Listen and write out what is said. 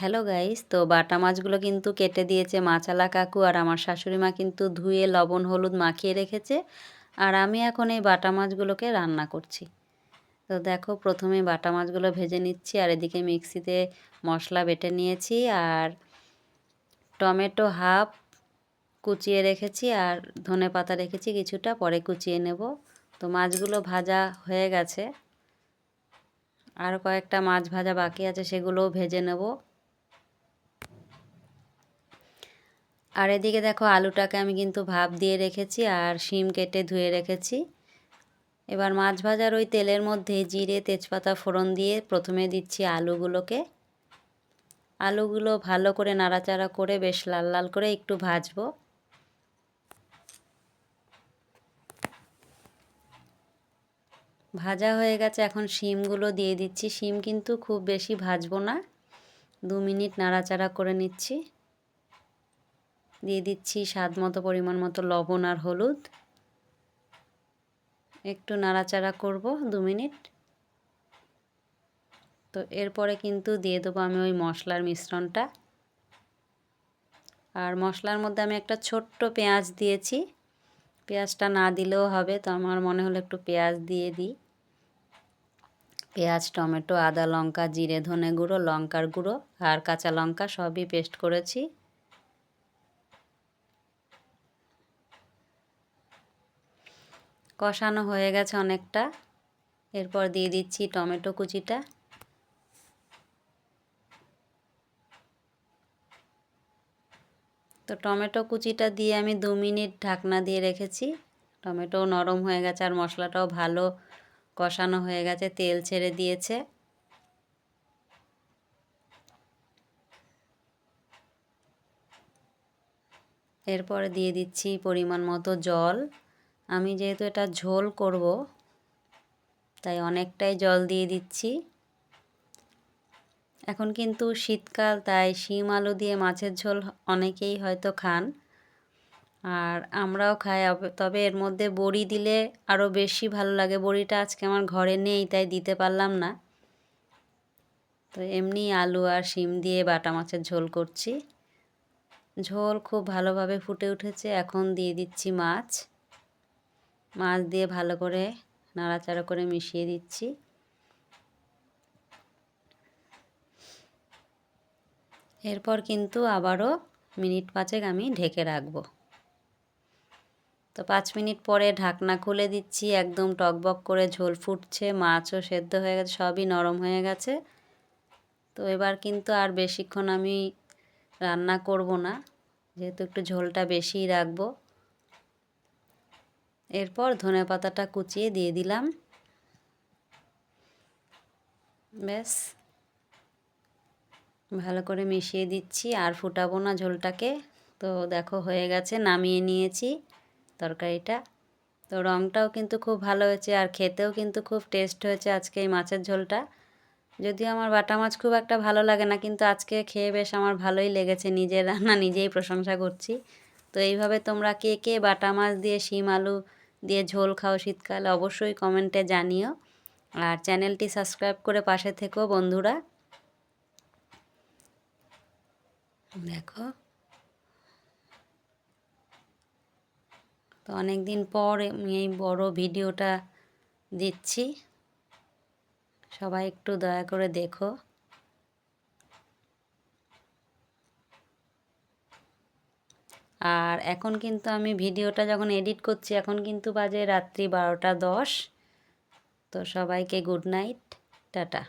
Hello guys তো বাটা মাছগুলো কিন্তু কেটে দিয়েছে মাছালা কাকু আর আমার শাশুড়ি মা কিন্তু ধুয়ে লবণ, হলুদ মাখিয়ে রেখেছে। আর আমি এখন এই বাটা মাছগুলোকে রান্না করছি। তো দেখো, প্রথমে বাটা মাছগুলো ভেজে নিচ্ছি আর এদিকে মিক্সিতে মশলা বেটে নিয়েছি আর টমেটো হাফ কুচিয়ে রেখেছি আর ধনে পাতা রেখেছি কিছুটা, পরে কুচিয়ে নেব। তো মাছগুলো ভাজা হয়ে গেছে। আর কয়েকটা মাছ ভাজা বাকি আছে, সেগুলোও ভেজে নেব। আর এদিকে দেখো আলুটাকে আমি কিন্তু ভাপ দিয়ে রেখেছি আর শিম কেটে ধুয়ে রেখেছি। এবার মাছ ভাজার ওই তেলের মধ্যে জিরে, তেজপাতা, ফোড়ন দিয়ে প্রথমে দিচ্ছি আলুগুলোকে। আলুগুলো ভালো করে নাড়াচাড়া করে বেশ লাল লাল করে একটু ভাজবো। ভাজা হয়ে গেছে, এখন শিমগুলো দিয়ে দিচ্ছি। শিম কিন্তু খুব বেশি ভাজবো না। দু মিনিট নাড়াচাড়া করে নিচ্ছি। দিয়ে দিচ্ছি স্বাদ মতো, পরিমাণ মতো লবণ আর হলুদ। একটু নাড়াচাড়া করব দু মিনিট। তো এরপরে কিন্তু দিয়ে দেবো আমি ওই মশলার মিশ্রণটা। আর মশলার মধ্যে আমি একটা ছোট্ট পেঁয়াজ দিয়েছি। পেঁয়াজটা না দিলেও হবে, তো আমার মনে হলো একটু পেঁয়াজ দিয়ে দিই। পেঁয়াজ, টমেটো, আদা, লঙ্কা, জিরে, ধনে গুঁড়ো, লঙ্কার গুঁড়ো আর কাঁচা লঙ্কা সবই পেস্ট করেছি। কষানো হয়ে গেছে অনেকটা। এরপর দিয়ে দিচ্ছি টমেটো কুচিটা। তো টমেটো কুচিটা দিয়ে আমি দু মিনিট ঢাকনা দিয়ে রেখেছি। টমেটো নরম হয়ে গেছে আর মশলাটাও ভালো কষানো হয়ে গেছে, তেল ছেড়ে দিয়েছে। এরপরে দিয়ে দিচ্ছি পরিমাণ মতো জল। আমি যেহেতু এটা ঝোল করব, তাই অনেকটাই জল দিয়ে দিচ্ছি। এখন কিন্তু শীতকাল, তাই শিম আলু দিয়ে মাছের ঝোল অনেকেই হয়তো খান। আর আমরাও খাই তবে এর মধ্যে বড়ি দিলে আরও বেশি ভালো লাগে। বড়িটা আজকে আমার ঘরে নেই, তাই দিতে পারলাম না। তো এমনি আলু আর শিম দিয়ে বাটা মাছের ঝোল করছি। ঝোল খুব ভালোভাবে ফুটে উঠেছে, এখন দিয়ে দিচ্ছি মাছ। মাছ দিয়ে ভালো করে নাড়াচাড়া করে মিশিয়ে দিচ্ছি। এরপর কিন্তু আবারও মিনিট পাঁচেক আমি ঢেকে রাখব। তো পাঁচ মিনিট পরে ঢাকনা খুলে দিচ্ছি, একদম টকবক করে ঝোল ফুটছে, মাছও সেদ্ধ হয়ে গেছে, সবই নরম হয়ে গেছে। তো এবার কিন্তু আর বেশিক্ষণ আমি রান্না করব না, যেহেতু একটু ঝোলটা বেশিই রাখব। এরপর ধনে পাতাটা কুচিয়ে দিয়ে দিলাম। ব্যাস। ভালো করে মিশিয়ে দিচ্ছি। আর ফুটাবো না ঝোলটাকে। তো দেখো হয়ে গেছে, নামিয়ে নিয়েছি তরকারিটা। তো রঙটাও কিন্তু খুব ভালো হয়েছে আর খেতেও কিন্তু খুব টেস্ট হয়েছে আজকে এই মাছের ঝোলটা। যদিও আমার বাটা মাছ খুব একটা ভালো লাগে না, কিন্তু আজকে খেয়ে বেশ আমার ভালোই লেগেছে। নিজের রান্না নিজেই প্রশংসা করছি। তো এইভাবে তোমরা কে কে বাটা মাছ দিয়ে শিম, আলু দিয়ে ঝোল খাও শীতকালে অবশ্যই কমেন্টে জানিও। আর চ্যানেলটি সাবস্ক্রাইব করে পাশে থেকো বন্ধুরা। দেখো। তো অনেক দিন পর আমি এই বড় ভিডিওটা দিচ্ছি। সবাই একটু দয়া করে দেখো। আর এখন কিন্তু আমি ভিডিওটা যখন এডিট করছি, এখন কিন্তু বাজে রাত্রি বারোটা দশ। তো সবাইকে গুড নাইট, টাটা।